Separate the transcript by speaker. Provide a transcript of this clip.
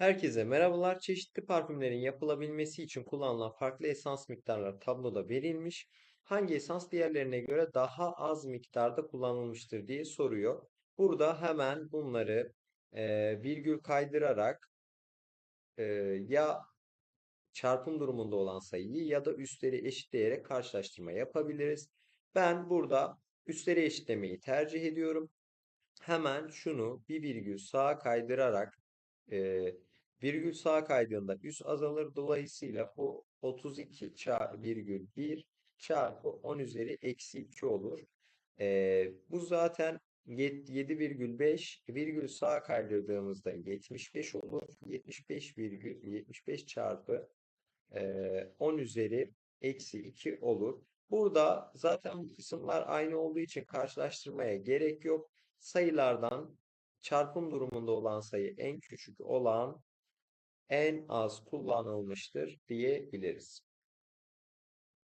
Speaker 1: Herkese merhabalar. Çeşitli parfümlerin yapılabilmesi için kullanılan farklı esans miktarları tabloda verilmiş. Hangi esans diğerlerine göre daha az miktarda kullanılmıştır diye soruyor. Burada hemen bunları e, virgül kaydırarak e, ya çarpım durumunda olan sayıyı ya da üstleri eşitleyerek karşılaştırma yapabiliriz. Ben burada üstleri eşitlemeyi tercih ediyorum. Hemen şunu bir virgül sağa kaydırarak e, virgül sağa kaydığında üs azalır. Dolayısıyla bu 32 çarpı virgül 1 çarpı 10 üzeri eksi 2 olur. E, bu zaten 7,5 virgül sağa kaydırdığımızda 75 olur. 75 virgül 75 çarpı e, 10 üzeri eksi 2 olur. Burada zaten bu kısımlar aynı olduğu için karşılaştırmaya gerek yok. Sayılardan çarpım durumunda olan sayı en küçük olan en az kullanılmıştır diyebiliriz.